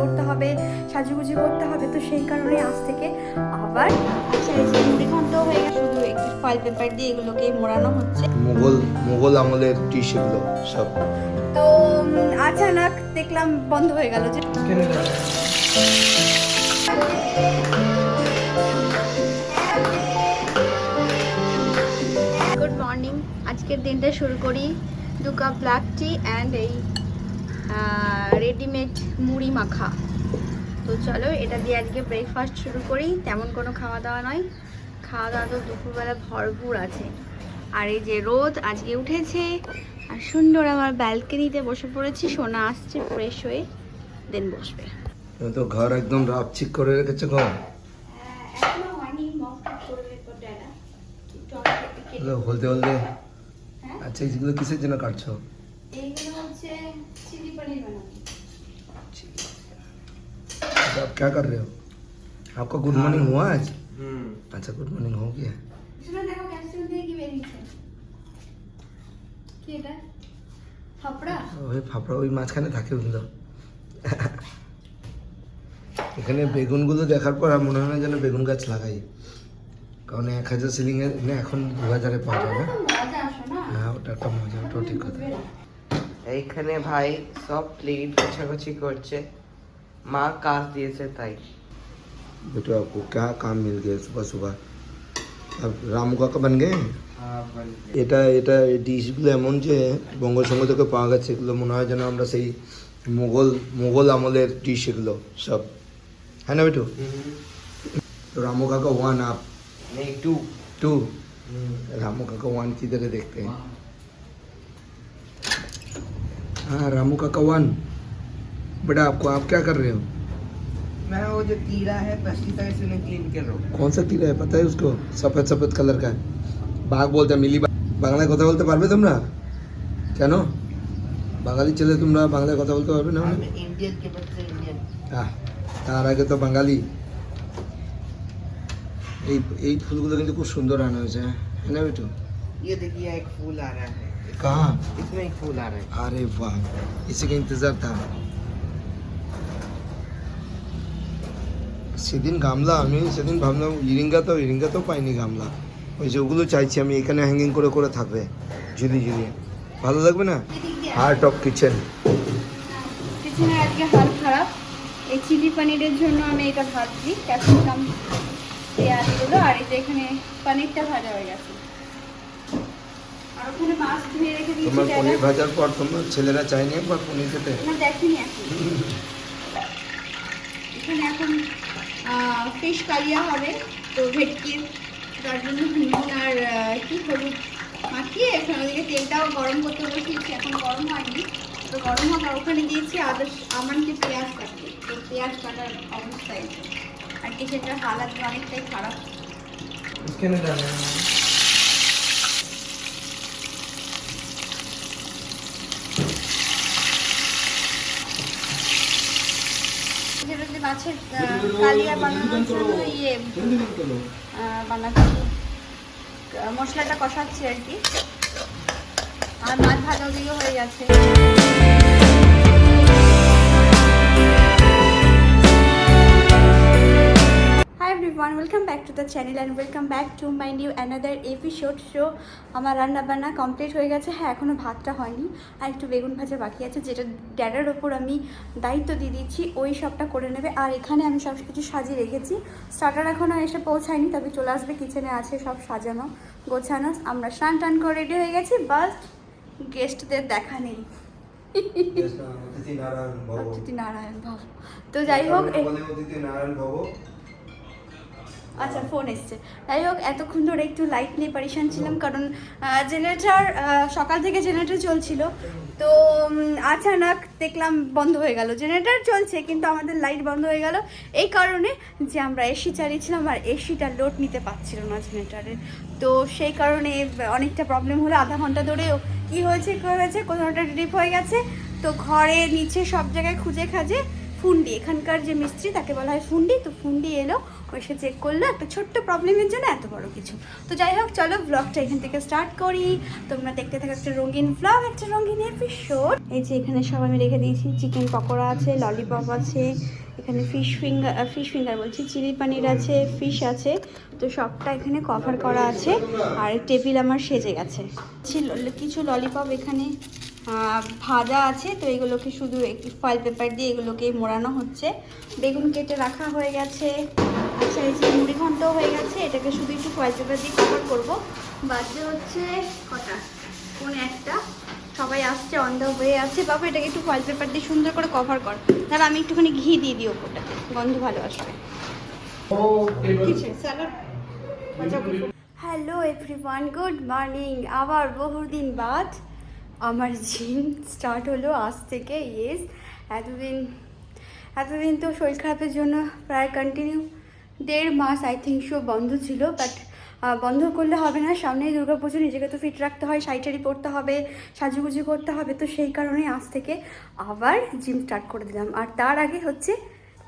করতে হবে সাজুগুজু করতে হবে তো সেই কারণে আজ থেকে আবার আচ্ছা এই যে মুড়ি ঘন্ট হয়ে গেছে। শুধু একটু ফয়েল পেপার দিয়ে এগুলোকে মোড়ানো হচ্ছে। মুঘল মুঘল আমলের ডিশ এগুলো সব। তো আচানক দেখলাম বন্ধ হয়ে গেল। যে গুড মর্নিং আজকের দিনটা শুরু করি। দু কাপ ব্ল্যাক টি অ্যান্ড এই রেডিমেড মুড়ি মাখা। তো চলো এটা দিয়ে আজকে ব্রেকফাস্ট শুরু করি। তেমন কোনো খাওয়া দাওয়া নয়। খাওয়া দাওয়া তো দুপুরবেলা ভরপুর আছে। আর এই যে রোদ আজকে উঠেছে। আর সুন্দর আমার ব্যালকনিতে বসে পড়েছি। সোনা আসছে ফ্রেশ হয়ে দেন বসবে। তো ঘর একদম রাপচিক করে রেখেছো ঘর হলদে হলদে। হ্যাঁ? আচ্ছা এগুলো কিসের জন্য কাটছো? এইগুলো হচ্ছে চিলি পনির বানাবো तो आप क्या कर रहे हो आपका गुड मॉर्निंग हुआ आज अच्छा गुड मॉर्निंग हो गया শোনা দেখো ক্যাপসুল দিয়ে কি বেরিয়েছে কি এটা ফাপড়া ওই ফাপড়া ওই মাঝখানে থাকে ওগুলো এখানে বেগুনগুলো দেখার পর আর মনে হয় না যেন বেগুন গাছ লাগাই কারণ এক হাজার সিলিং এ না এখন দু হাজারে পাওয়া যাবে মজা আসো না হ্যাঁ ওটা একটা মজা ওটাও ঠিক কথা এইখানে ভাই সব প্লেট গোছাগুছি করছে মা কাজ দিয়েছে তাই बेटा आपको क्या काम मिल गया सुबह सुबह अब रामू काका बन गए এটা এটা এই ডিশগুলো এমন যে বঙ্গসঙ্গ থেকে পাওয়া গেছে এগুলো মনে হয় যেন আমরা সেই মোগল মোগল আমলের ডিশ এগুলো সব হ্যাঁ না বেটু तो रामू काका वन आप नहीं टू टू रामू काका वन किधर है देखते हैं हाँ रामू काका वन बेटा आपको आप क्या कर रहे हो मैं वो जो कीड़ा है पेस्टिसाइड से क्लीन कर रहा हूँ कौन सा कीड़ा है पता है उसको सफेद सफेद कलर का है বাঘ বলতে মিলি বাঘ। বাংলায় কথা বলতে পারবে তোমরা কেন বাঙালি ছেলে তোমরা বাংলায় কথা বলতে পারবে না हम इंडियन के बच्चे इंडियन আহ, তার আগে তো বাঙালি এই এই ফুলগুলো কিন্তু খুব সুন্দর আনা হয়েছে হ্যাঁ না বেটু ये देखिए एक फूल आ रहा है कहाँ इसमें एक फूल आ रहा है अरे वाह इसी का इंतजार था সেদিন গামলা আমি সেদিন ভাবলাম ইরিঙ্গাতেও ইরিঙ্গাতেও পাইনি গামলা। ওই যে ওগুলো চাইছি আমি এখানে হ্যাঙ্গিং করে করে থাকবে ঝুলি ঝুলিয়ে ভালো লাগবে না? Heart of kitchen. কিচেনের আজকে হাল খারাপ। এই চিলি পনিরের জন্য আমি এটা ভাজছি ক্যাপসিকাম পেঁয়াজগুলো আর এই যে এখানে পনিরটা ভাজা হয়ে গেছে। আর ওখানে মাছ ধুয়ে রেখে দিয়েছি তোমার পনির ভাজার পর তোমার ছেলেরা চায়নি একবার পনির খেতে? না দেখিনি এখন। এখানে এখন ফিশ কালিয়া হবে। তো ভেটকির তার জন্য নুন আর কি হলুদ মাখিয়ে এখন ওদিকে তেলটাও গরম করতে বসিয়েছি এখন গরম হয়নি। তো গরম হওয়ার ওখানে দিয়েছি আদর আমার যে পেঁয়াজ কাটতে। তো পেঁয়াজ কাটার অবস্থায় আর কি সেটা হালাত, অনেকটাই খারাপ। মাছের কালিয়া বানানোর জন্য ইয়ে বানাচ্ছি। মশলাটা কষাচ্ছি আর কি। আর মাছ ভাজা দিয়ে হয়ে গেছে। Back to the channel and welcome back to my new another episode show আমার রান্না বান্না কমপ্লিট হয়ে গেছে। হ্যাঁ এখনও ভাতটা হয়নি। আর একটু বেগুন ভাজা বাকি আছে যেটা ড্যাডার ওপর আমি দায়িত্ব দিয়ে দিচ্ছি। ওই সবটা করে নেবে। আর এখানে আমি সব কিছু সাজিয়ে রেখেছি। স্টার্টার এখনও এসে পৌঁছায়নি তবে চলে আসবে। কিচেনে আছে সব সাজানো গোছানো। আমরা স্নান টান করে রেডি হয়ে গেছি। বাস গেস্টদের দেখা নেই। নারায়ণ ভব। অতিথি নারায়ণ ভাব। তো যাই হোক অতিথি নারায়ণ ভব। আচ্ছা ফোন এসছে। যাই হোক এতক্ষণ ধরে একটু লাইট নিয়ে পারিশান ছিলাম, কারণ জেনারেটার সকাল থেকে জেনারেটর চলছিল। তো আচানক দেখলাম বন্ধ হয়ে গেল। জেনারেটর চলছে, কিন্তু আমাদের লাইট বন্ধ হয়ে গেল। এই কারণে যে আমরা এসি চালিয়েছিলাম আর এসিটা লোড নিতে পারছিল না জেনারেটারের তো সেই কারণে অনেকটা প্রবলেম হলো। আধা ঘণ্টা ধরেও কি হয়েছে, কী হয়েছে কোথাওটা ডিপ হয়ে গেছে। তো ঘরে নিচে সব জায়গায় খুঁজে খাজে ফুন্ডি, এখানকার যে মিস্ত্রি তাকে বলা হয় ফুন্ডি, তো ফুন্ডি এলো, ও এসে চেক করল, একটা ছোট্ট প্রবলেমের জন্য এত বড় কিছু। তো যাই হোক, চলো ব্লগটা এখান থেকে স্টার্ট করি। তোমরা দেখতে থাকো একটা রঙিন ব্লগ একটা রঙিন এপিসোড এই যে এখানে সব আমি রেখে দিয়েছি চিকেন পকোড়া আছে ললিপপ আছে, এখানে ফিশ ফিঙ্গার ফিশ ফিঙ্গার বলছি, চিলি পানির আছে ফিশ আছে, তো সবটা এখানে কভার করা আছে, আর টেবিল আমার সেজে গেছে। কিছু ললিপপ এখানে। ভাজা আছে তো এগুলোকে শুধু একটু ফয়েল পেপার দিয়ে এগুলোকে মোড়ানো হচ্ছে। বেগুন কেটে রাখা হয়ে গেছে। আচ্ছা এই যে মুড়ি ঘন্টও হয়ে গেছে এটাকে শুধু একটু ফয়েল পেপার দিয়ে কভার করব। বাজে হচ্ছে কটা? কোন একটা। সবাই আসছে অন্ধ হয়ে আছে। বাবা এটাকে একটু ফয়েল পেপার দিয়ে সুন্দর করে কভার কর। তাহলে আমি একটুখানি ঘি দিয়ে দিই ওপরটাতে গন্ধ ভালো আসবে হ্যালো এভরিওয়ান গুড মর্নিং আবার বহুদিন বাদ। আমার জিম স্টার্ট হলো আজ থেকে ইয়েস এতদিন এতদিন তো শরীর খারাপের জন্য প্রায় কন্টিনিউ দেড় মাস আই থিঙ্ক শো বন্ধ ছিল বাট বন্ধ করলে হবে না। সামনেই পুজো, নিজেকে তো ফিট রাখতে হয়, শাড়ি পরতে হবে, সাজুগুজু করতে হবে, তো সেই কারণে আজ থেকে আবার জিম স্টার্ট করে দিলাম। আর তার আগে হচ্ছে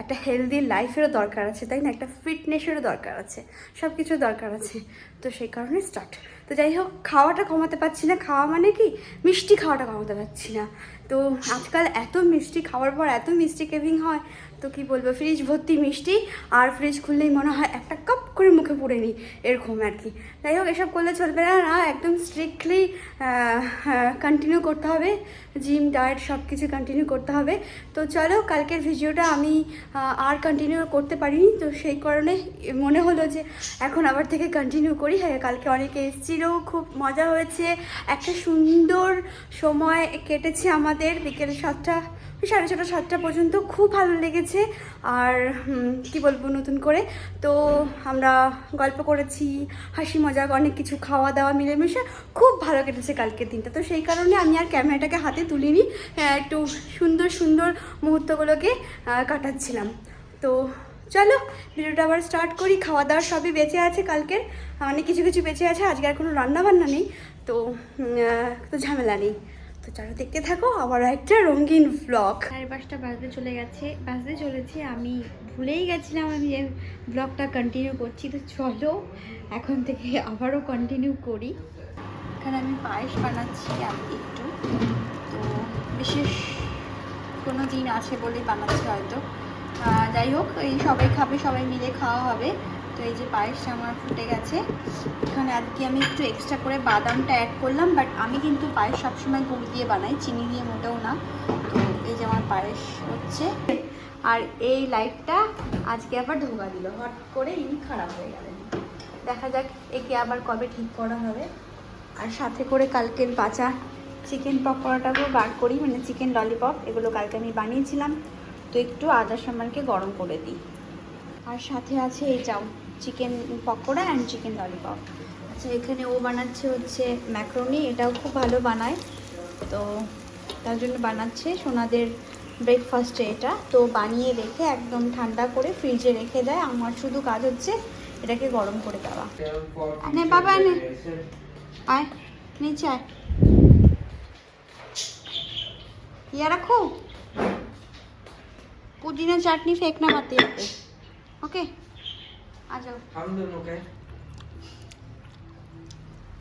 একটা হেলদি লাইফেরও দরকার আছে, তাই না? একটা ফিটনেসেরও দরকার আছে সব কিছুর দরকার আছে। তো সেই কারণে স্টার্ট তো যাই হোক, খাওয়াটা কমাতে পারছি না। খাওয়া মানে কি? মিষ্টি খাওয়াটা কমাতে পারছি না। তো আজকাল এত মিষ্টি খাওয়ার পর এত মিষ্টি কেভিং হয়, তো কি বলব ফ্রিজ ভর্তি মিষ্টি আর ফ্রিজ খুললেই মনে হয় একটা কাপ করে মুখে পুড়ে নিই এরকম আর কি। যাই হোক, এসব করলে চলবে না না, একদম স্ট্রিক্টলি কন্টিনিউ করতে হবে জিম ডায়েট সব কিছু কন্টিনিউ করতে হবে। তো চলো, কালকের ভিডিওটা আমি আর কন্টিনিউ করতে পারিনি, তো সেই কারণে মনে হলো যে এখন আবার থেকে কন্টিনিউ করি। হ্যাঁ কালকে অনেকে এসেছিল, খুব মজা হয়েছে, একটা সুন্দর সময় কেটেছে আমাদের বিকেল সাতটা সাড়ে ছটা সাতটা পর্যন্ত খুব ভালো লেগেছে। আর কি বলব নতুন করে? তো আমরা গল্প করেছি হাসি মজাক অনেক কিছু খাওয়া দাওয়া মিলেমিশে খুব ভালো কেটেছে কালকের দিনটা। তো সেই কারণে আমি আর ক্যামেরাটাকে হাতে তুলিনি আহ, একটু সুন্দর সুন্দর মুহূর্তগুলোকে কাটাচ্ছিলাম। তো চলো ভিডিওটা আবার স্টার্ট করি। খাওয়া দাওয়া সবই বেঁচে আছে কালকের অনেক কিছু কিছু বেঁচে আছে আজকে আর কোনো রান্না বান্না নেই। তো তো ঝামেলা নেই। তো চলো দেখতে থাকো আবার একটা রঙিন ব্লগ সাড়ে পাঁচটা বাজতে চলে গেছে, বাজতে চলেছে। আমি ভুলেই গেছিলাম আমি যে ব্লগটা কন্টিনিউ করছি। তো চলো, এখন থেকে আবারও কন্টিনিউ করি। এখানে আমি পায়েস বানাচ্ছি আমি একটু। তো বিশেষ কোনো দিন আছে বলেই বানাচ্ছি হয়তো। যাই হোক, এই সবাই খাবে, সবাই মিলে খাওয়া হবে। তো এই যে পায়েসটা আমার ফুটে গেছে। এখানে আজকে আমি একটু এক্সট্রা করে বাদামটা অ্যাড করলাম বাট আমি কিন্তু পায়েস সবসময় গুড় দিয়ে বানাই, চিনি দিয়ে মোটেও না। তো এই যে আমার পায়েস হচ্ছে। আর এই লাইটটা আজকে আবার ধোকা দিল হট করে ইনি খারাপ হয়ে গেলেন। দেখা যাক একে আবার কবে ঠিক করা হবে। আর সাথে করে কালকের বাঁচা চিকেন পকোড়াটাকেও বার করি মানে চিকেন ললিপপ এগুলো কালকে আমি বানিয়েছিলাম। তো একটু আদা সামানকে গরম করে দিই। আর সাথে আছে এইটাও chicken pakora and chicken lollipop আচ্ছা এখানে ও বানাচ্ছে হচ্ছে ম্যাক্রোনি এটাও খুব ভালো বানায়। তো তার জন্য বানাচ্ছে সোনাদের ব্রেকফাস্টে এটা। তো বানিয়ে রেখে একদম ঠান্ডা করে ফ্রিজে রেখে দেয়। আমার শুধু কাজ হচ্ছে এটাকে গরম করে দেওয়া। নে বাবা নে আয়, নিচে আয়। ইয়া রাখো। পুদিনা চাটনি ফেকনা মাতে ওকে। हम दोनों के।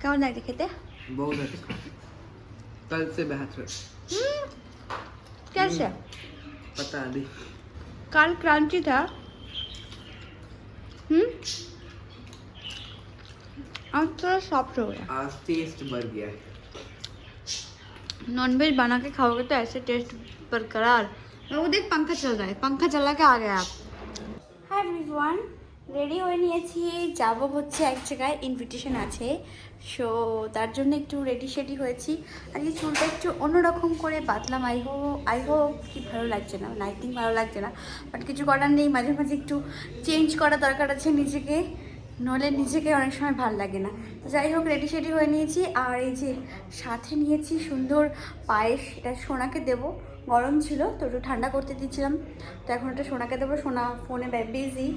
क्या लगे खेते बहुत अच्छा। कल से बेहतर हम्म, कैसे पता हम्म, नहीं काल क्रांति था। हम्म आज थोड़ा सॉफ्ट हो गया। आज टेस्ट बढ़ गया नॉनवेज बना के खाओगे तो ऐसे टेस्ट बरकरार। वो देख पंखा चल रहा है। पंखा चला के आ गया आप। हाय एवरीवन রেডি হয়ে নিয়েছি। যাব হচ্ছে এক জায়গায় ইনভিটেশন আছে। সো তার জন্য একটু রেডি শেডি হয়েছি। আর এই চুলটা একটু অন্যরকম করে বাতলাম আই হো আই হো কি ভালো লাগছে না। লাইটিং ভালো লাগছে না। বাট কিছু করার নেই। মাঝে মাঝে একটু চেঞ্জ করা দরকার আছে নিজেকে। নলে নিজেকে অনেক সময় ভালো লাগে না। তো যাই হোক রেডি শেডি হয়ে নিয়েছি। আর এই যে সাথে নিয়েছি সুন্দর পায়েস, এটা সোনাকে দেবো। গরম ছিল, তো একটু ঠান্ডা করতে দিচ্ছিলাম তো এখন ওটা সোনাকে দেবো। সোনা ফোনে বিজি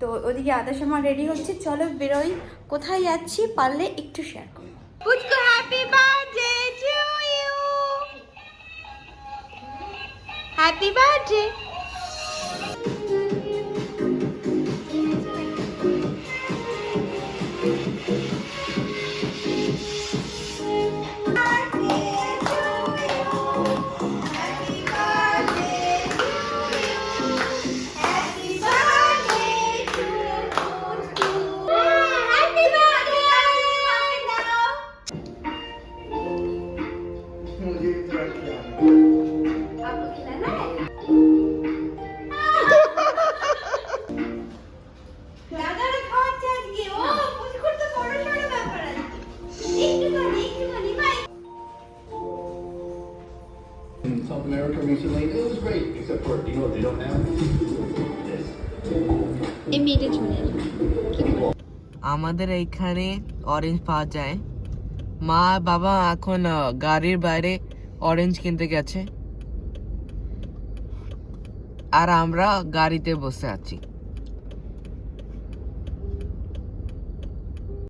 তো ওদিকে আদার সময় রেডি হচ্ছে। চলো বেরোই। কোথায় যাচ্ছি পারলে একটু শেয়ার পুচকু হ্যাপি টু ইউ আমাদের এইখানে অরেঞ্জ পাওয়া যায়। মা বাবা এখন গাড়ির বাইরে অরেঞ্জ কিনতে গেছে। আর আমরা গাড়িতে বসে আছি।